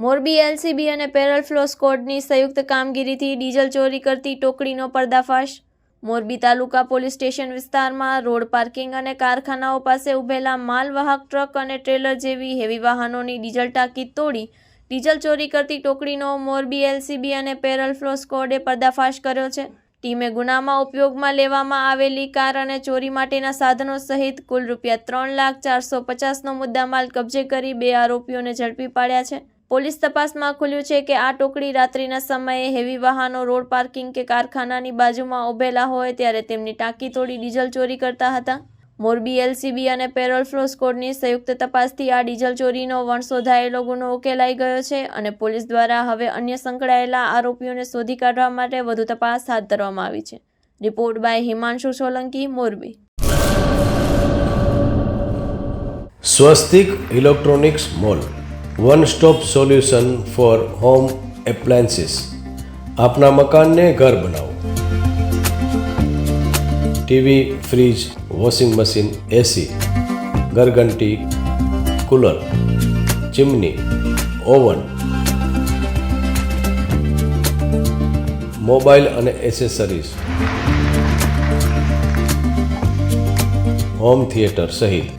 Morbi LCB અને parole furlough સ્કોડની સંયુક્ત કામગીરીથી ડીઝલ ચોરી કરતી ટોકડીનો પર્દાફાશ. મોરબી તાલુકા પોલીસ સ્ટેશન વિસ્તારમાં રોડ પાર્કિંગ અને કારખાનાઓ પાસે ઉભેલા માલવાહક ટ્રક અને ટ્રેલર જેવી હેવી વાહનોની ડીઝલ ટાંકી તોડી ડીઝલ ચોરી કરતી ટોકડીનો મોરબી એલસીબી અને પેરલ ફ્લો સ્કોડે પર્દાફાશ કર્યો છે. ટીમે ગુનામાં ઉપયોગમાં લેવામાં આવેલી કાર અને ચોરી માટેના સાધનો સહિત કુલ રૂપિયા ત્રણ લાખ ચારસો પચાસનો મુદ્દામાલ કબજે કરી બે આરોપીઓને ઝડપી પાડ્યા છે. પોલીસ તપાસમાં ખુલ્યું છે કે આ ટોકડી રાત્રિના સમયે હેવી વાહનો, રોડ પાર્કિંગ કે કારખાનાની બાજુમાં ઉભેલા હોય ત્યારે તેમની ટાંકી તોડી ડીઝલ ચોરી કરતા હતા. મોરબી એલસીબી અને પેરોલ ફ્લો સ્કોડની સંયુક્ત તપાસથી આ ડીઝલ ચોરીનો વણસોધાયેલો ગુનો ઉકેલાઈ ગયો છે અને પોલીસ દ્વારા હવે અન્ય સંકળાયેલા આરોપીઓને શોધી કાઢવા માટે વધુ તપાસ હાથ ધરવામાં આવી છે. Report by Himanshu Solanki, Morbi. Swastik electronics mall one stop solution for home appliances આપના મકાનને ઘર બનાવો TV fridge washing machine AC ઘરઘંટી cooler chimney oven mobile અને એસેસરીઝ હોમ થિયેટર સહિત